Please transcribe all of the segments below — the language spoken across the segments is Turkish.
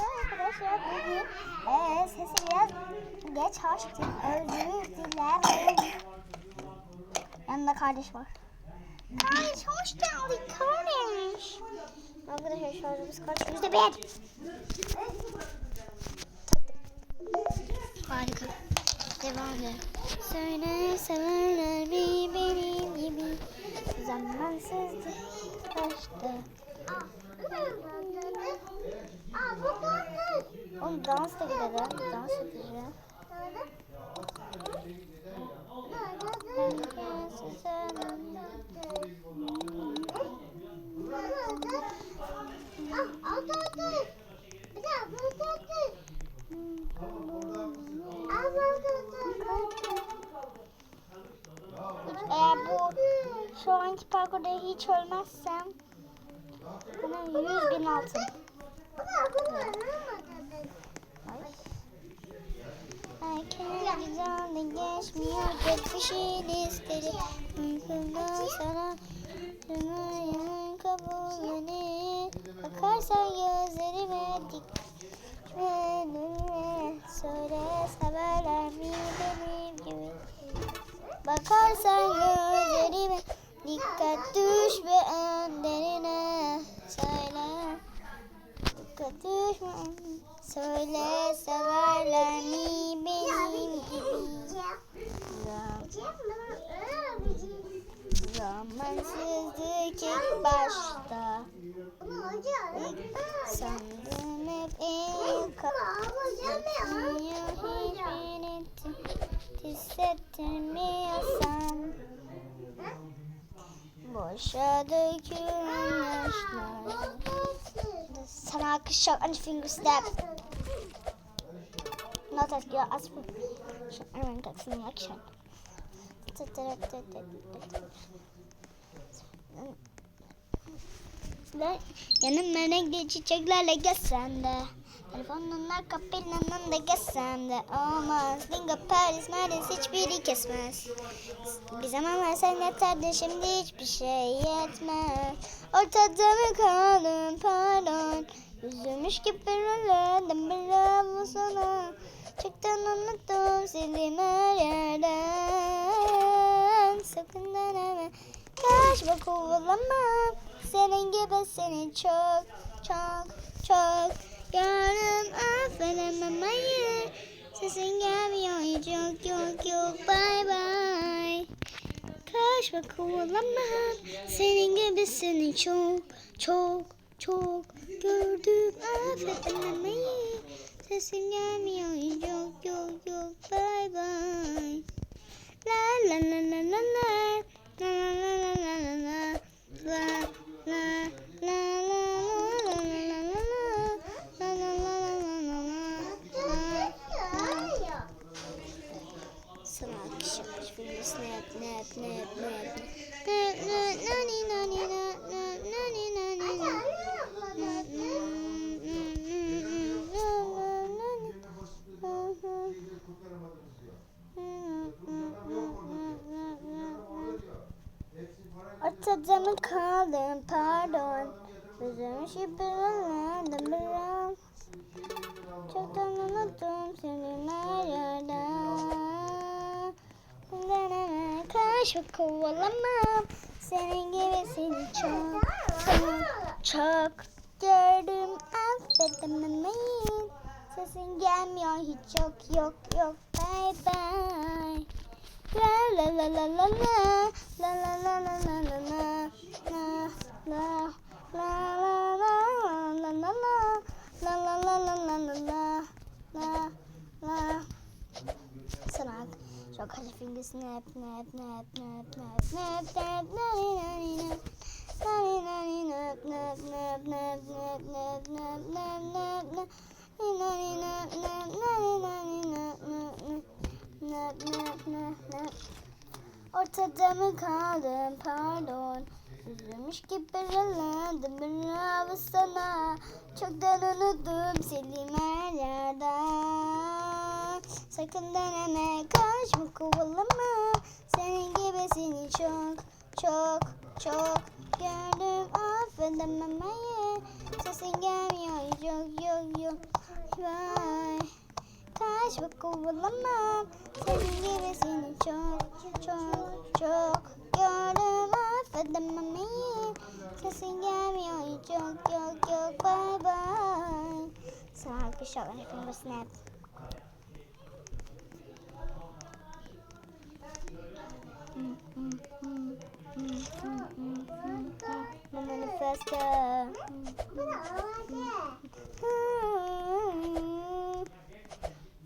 arkadaşlar bugün e, sesi biraz geç açtım. Özür dilerim. Yanında kardeş var. Kardeş hoş geldin kardeş. Arkadaşlar şarjımız kaç? Yüzde bir. Harika. Devam edelim. Söyle severler bir benim gibi. Zamansızdı kaçtı. Oğlum dans da gidelim. Dans edeceğim. Eğer bu şu anki parkurda hiç ölmezsem düş ve önlerine Söyle. Dikkat düşme Söyle. Severler mi benim gibi? Zamansızlık ilk başta. Sandım hep en Hiçbirini hissettirmiyorsan Boşa dökülmüş Sana alkış şak and finger step. Not that you asked me. I want to see action. Ve gel sen de. Telefonun arka planında gezsem de Olmaz. Dingo Paris Maris hiçbiri kesmez. Bir zamanlar sen yeterdin şimdi hiçbir şey yetmez. Ortada mı kaldın pardon. Üzülmüş gibi rüledim bravo sana. Çoktan unuttum sildim her yerden. Sakın deneme. Kaçma kovalamam Senin gibi seni çok çok çok Yarım affedemem hayır Sesin gelmiyor hiç yok yok yok bye bye Kaçma kovalamam Senin gibi seni çok çok çok Gördüm affedemem hayır Sesin gelmiyor hiç yok yok yok bye bye la la La la la la la la la La la la la la la la la Son akışım. Şimdi snap, snap, snap, snap. Nani, nani, nani, nani, nani, Atacan'ın kaldım pardon. Bizim işi bilemedim biraz. Çoktan Karşı kovalamam Senin gibisini çok çok çok Gördüm affedememeyin Sesin gelmiyor hiç yok yok yok bye bye la la la la La la la la la la la La la la la la la la la La la la la la la la La la Sana çok hacı finger snap snap snap snap snap snap snap nani nani nap nani nani nap nap nap nap nap nap nap nap nap Ortada mı kaldım pardon Üzülmüş gibi raladım bravo sana Çoktan unuttum her yerden Sakın deneme kaçma kovalama Senin gibisini çok çok çok. Gördüm affedemem hayır Sesin gelmiyor. Yok yok yok. Vay. Kaç kovalamam Senin gibisini çok çok çok Gördüm affedemem iyi Sesin gelmiyor hiç yok yok bye bye Sana arkadaşlar ben snap Manifesto.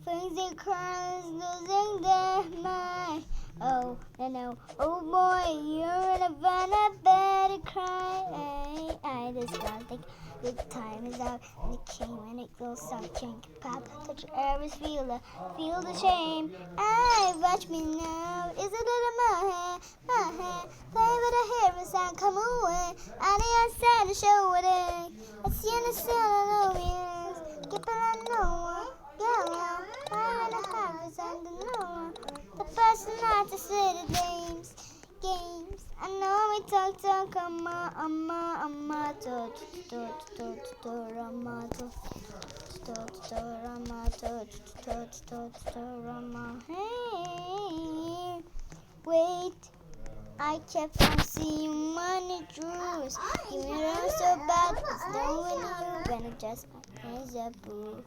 Things that cries losing their mind. Oh, no. Oh boy, you're in a van, I better cry. I just don't think the time is out. And it came and it goes so get pop. Touch your areas, feel the, feel the shame. I watch me now. Is it in my hand? My hand. Play with the hair and sound come away. I need a outside to show it. I see in the sun, I know yes. Keep it on no one. Yeah, yeah. I wanna have is under no one. It's not just little games, games. I know we talk, talk, amma, amma, amma, tot, tot, tot, tot, amma, tot, tot, tot, amma, tot, tot, tot, tot, amma. Hey, wait. I kept on seeing money drews. You know so bad, it's not when you, when it just my hands are blue.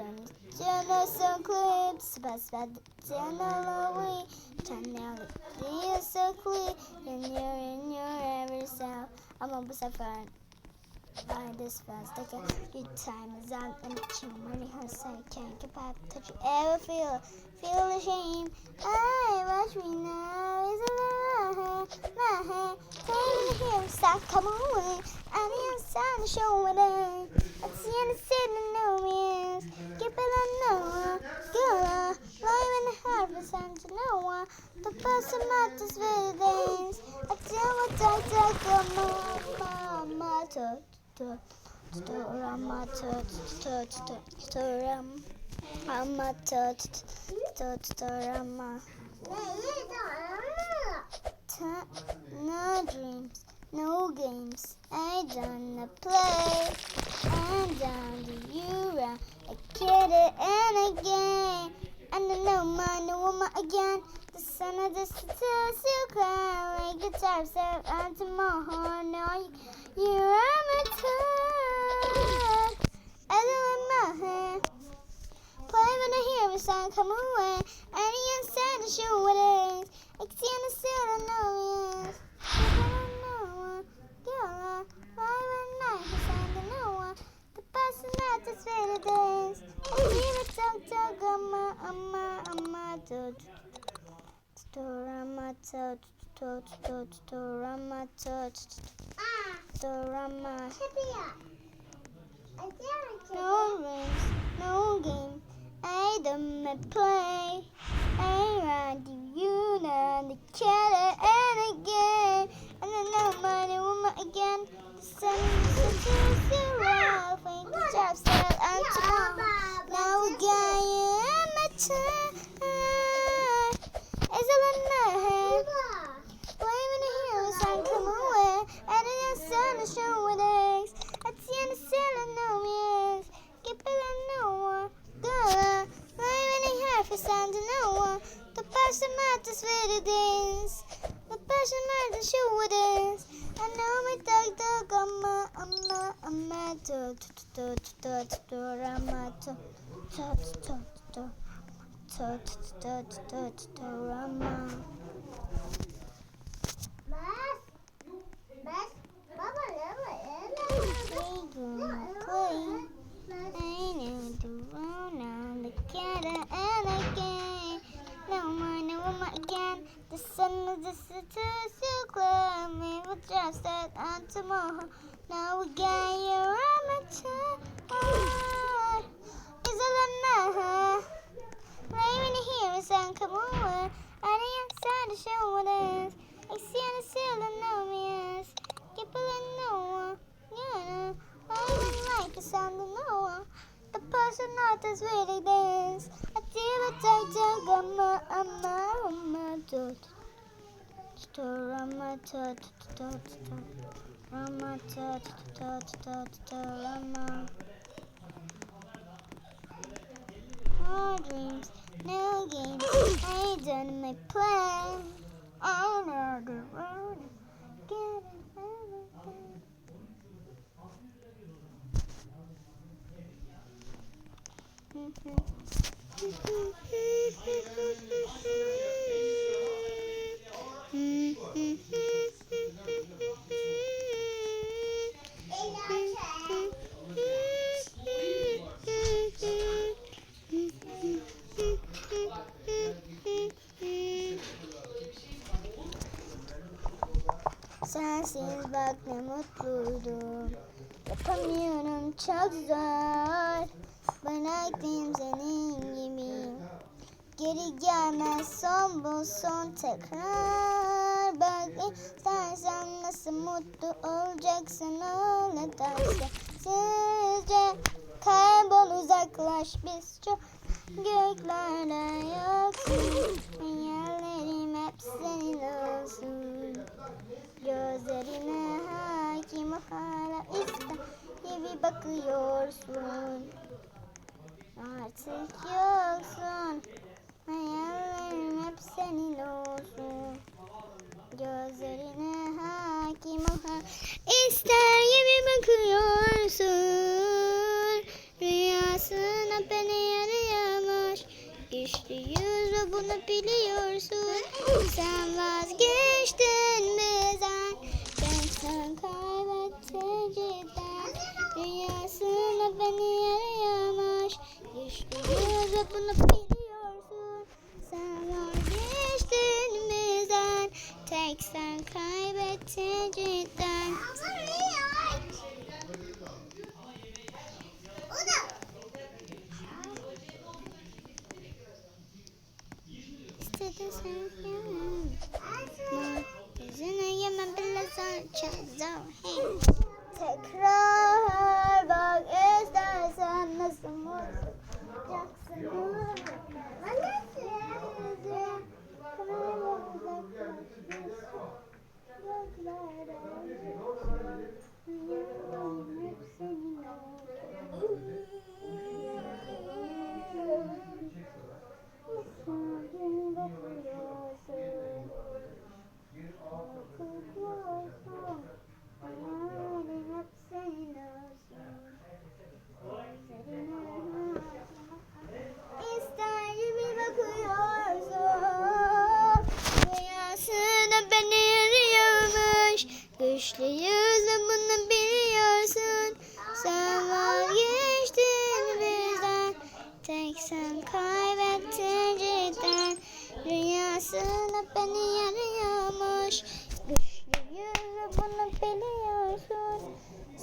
Czarne są kły, psa spadcie na lowy. Czarne lilie są kły, and you're in your every sound. I'm almost a friend. Find this fast again. Your time is up and the money hurts. I can't get back. Did you ever feel feel the shame? I watch me now is alive. My hand, take me here, stop, come on. I'm here, sun showing up. I'm seeing the city, no. And to no one. The person matters very days. I tell what I take, mama, mama, to, to, to, rama, to, to, to, to, ram. Rama, to, to, to, rama. No dreams, no games. I don't play. And down you round again and again. And I and Luma, Luma again. The son of the Suzuka, like guitar, serve unto my heart. Now you're a time. And Luma, play when I hear a song come away. And he said, shoot what it is. I can't say, I know. Ramata, Ramata, Ramata, Ramata. No games, no game. I don't play. I run the union, the killer, and again. And then no money, woman again. The sun is zero. Thank you, Jeff said. I'm tomorrow. No game person matters for the days. The person matters show what is. I know me dog dog amma amma amma to to to to to to to to to to to Rama. The sun is just too, too clear. We will just set on tomorrow. Now we got your amateur. Is it a? Waving the heroes and come on. On the outside the shoulders. I see on the ceiling obvious. People in no one. Yeah, You know. like the sound of no one. The person not as really dance. I deal with tight, jug on my on my on my dot. Store on my tot tot tot. Rama tot tot tot tot Rama. Oh, dreams no games. I done my plan. I know the road. Get it, Sensiz bak ne mutluydum. Yapamıyorum çok zor. Bıraktım senin gibi. Geri gelmez son bu son tekrar. Bak istersen nasıl mutlu olacaksın öyle derse. Sizce kaybol uzaklaş biz çok göklerde yoksun Hayallerim hep senin olsun. Gözlerine hakim hala ister gibi bakıyorsun. Artık yoksun. Hayallerim hep senin olsun. Gözlerine hakim hala ister gibi bakıyorsun. Rüyasına beni arayamış Güçlü yüzü bunu biliyorsun. Sen vazgeçtin bizden Ben sen kaybettin cidden. Rüyasına beni arayamış Güçlü yüzü bunu biliyorsun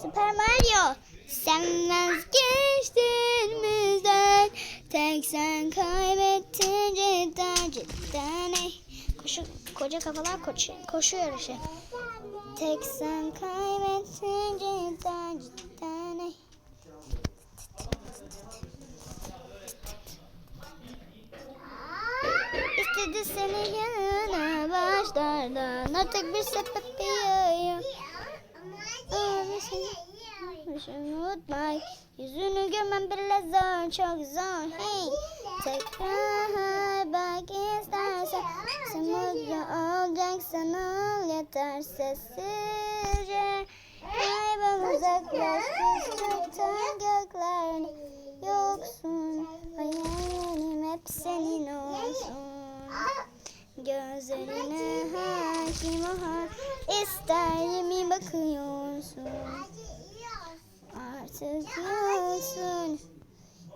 Süper Mario. Sen vazgeçtin bizden. Tek sen kaybettin cidden cidden. Ey. Koşu, koca kafalar koşu, koşu yarışı Tek sen kaybettin cidden cidden. Ey. İstedi seni yanına başlardan. Artık bir sebep yok Ama seni Başını unutma Yüzünü görmem bile zor Çok zor hey Tekrar bak istersen Sen mutlu olacaksan ol Yeter sessizce Kaybol uzaklaş Biz çoktan göklerde Yoksun Hayallerim hep senin olsun Gözlerine hakim ol İster mi bakıyorsun Artık yoksun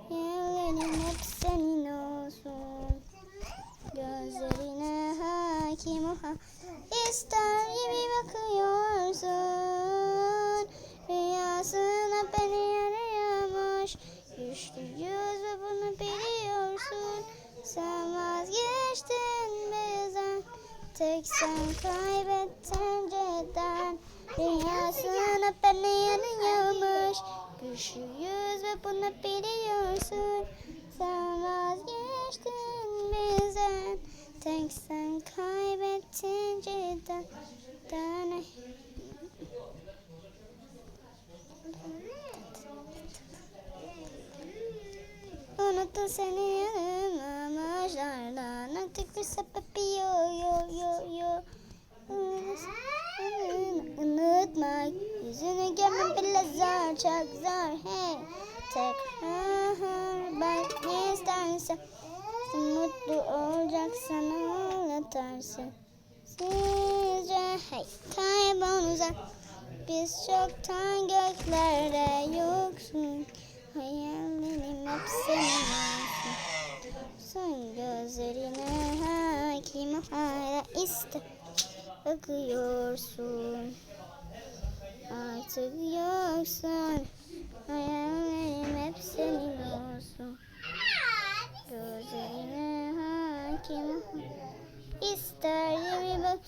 Yerlerin hep senin olsun. Gözlerine hakim ol. İster gibi bakıyorsun. Rüyasına beni arayamış Güçlü yüz ve bunu biliyorsun. Sen vazgeçtin bizden Tek sen kaybettin cidden Dünyasına beni yanıyormuş. Güçlü yüz ve bunu biliyorsun. Sen vazgeçtin bizden. Tek sen kaybettin cidden. Dene. Unuttum seni yanılmamışlardan. Artık bir sebep yok yok yok Unutmak Yüzünü görmem bile zor çok zor. Hey Tekrar bak ne istersen. Mutlu olacaksan ağlatarsın. Sizce hey kaybol uzak. Biz çoktan göklerde yoksun. Hayallerim hep senin olsun. Son gözlerine hakim hala iste Bakıyorsun. Artık yoksun. Hayallerim hep senin olsun. Gözlerine hakim İster yemi bak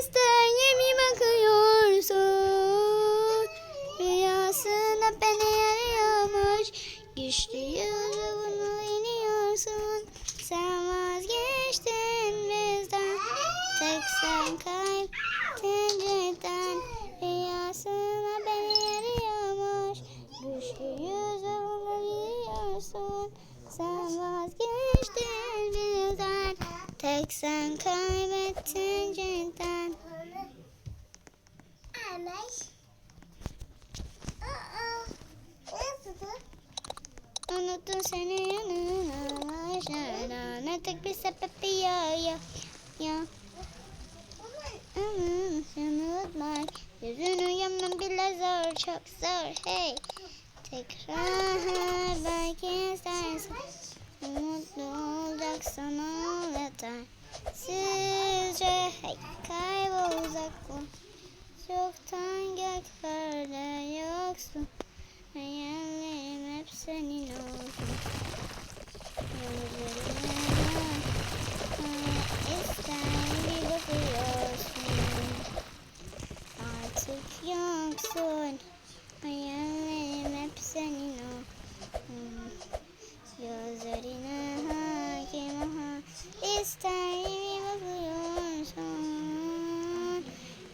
ister yemi bakıyorsun. Rüyasında beni arıyormuş. Güçlü yıldızını iniyorsun. Sen vazgeçtin bizden Tek sen kaybettin cidden Rüyasında beni arıyormuş Güçlü yüzünü iniyorsun Sen vazgeçtin bizden. Tek sen kaybettin cidden Unuttun seni yanılmışlardan Artık bir sebebi yok. Yok. yok Hmm, Sen unutmak Yüzünü yemem bile zor çok zor. Hey! Tekrar belki istersen Mutlu olacaksan ağlatar Sizce hey kaybol uzak ol Çoktan göklerde yoksun. Hayallerim hep senin olsun. Gözlerine ister bir bakıyorsun yoksun Hayallerim hep senin olsun Gözlerine hakim ha ister bir bakıyorsun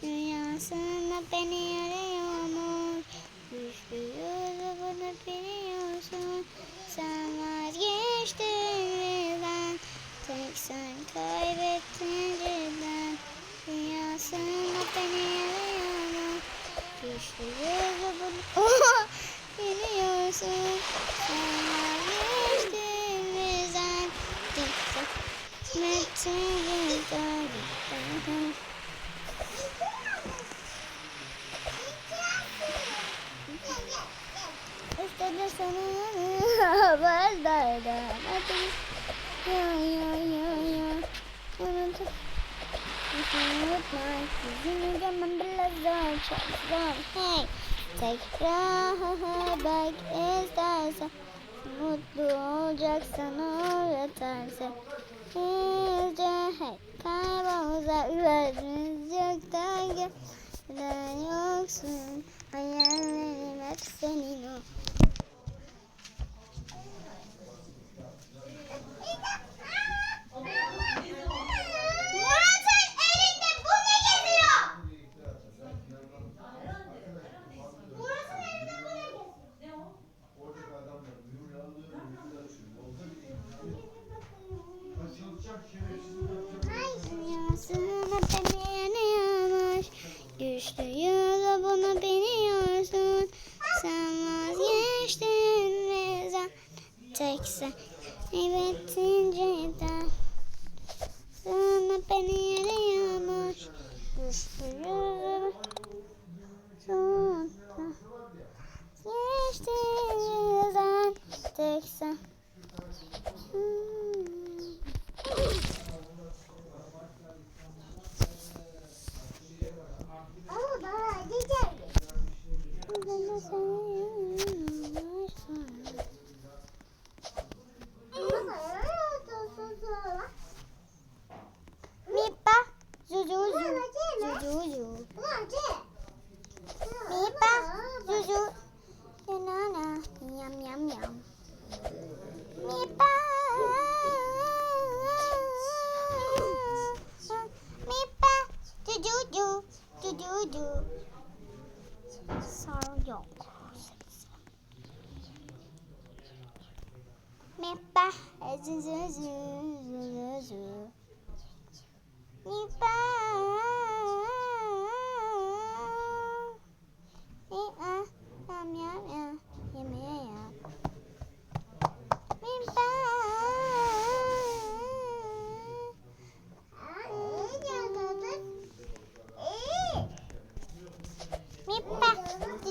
Rüyasında beni arıyormuş Güçlü yüzü bunu biliyorsun Sen vazgeçtin bizden Tek sen kaybettin cidden Rüyasında beni arıyormuş Güçlü yüzü bunu biliyorsun Sen vazgeçtin bizden Tek sen kaybettin cidden İstedim seni haberdaydım. Hadi ya ya ya ya. Unutup unutma. Yüzünü görmem bile zor çok zor. Hey. Tekrar bak istersen. Mutlu olacaksan o yeterse. Sizce hey. Kaybol uzaklarınız yoktan gelen yoksun. Hayallerim hep senin o. Güçlü yolu bunu biliyorsun. Sen vazgeçtin bizden Tek sen. Kaybettin cidden Sana beni yanıyormuş Güçlü yolu Sonunda. Geçtin bizden Tek sen. Hmm. Mipa, zuzu, zuzu, zuzu. Mipa, zuzu, banana, yum, yum, yum. Sarı yok. Mi pa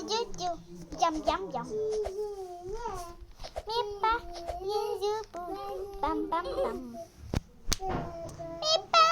juju yum yum yum Pippa, you bam bam bam Pippa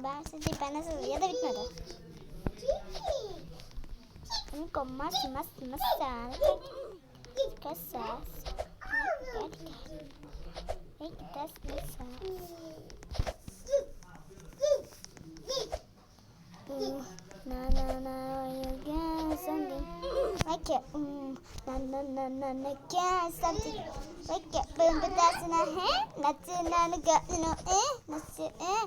bu videomu beğendiyseniz ben nasıl ya da bitmedi. Con más, más, más sal. Cosas. Hey, das ist Na na na you get something like it. Mm. Na na na na na get something like it. Boom, but that's in a hand. That's in a gut, you know, eh? That's it, eh?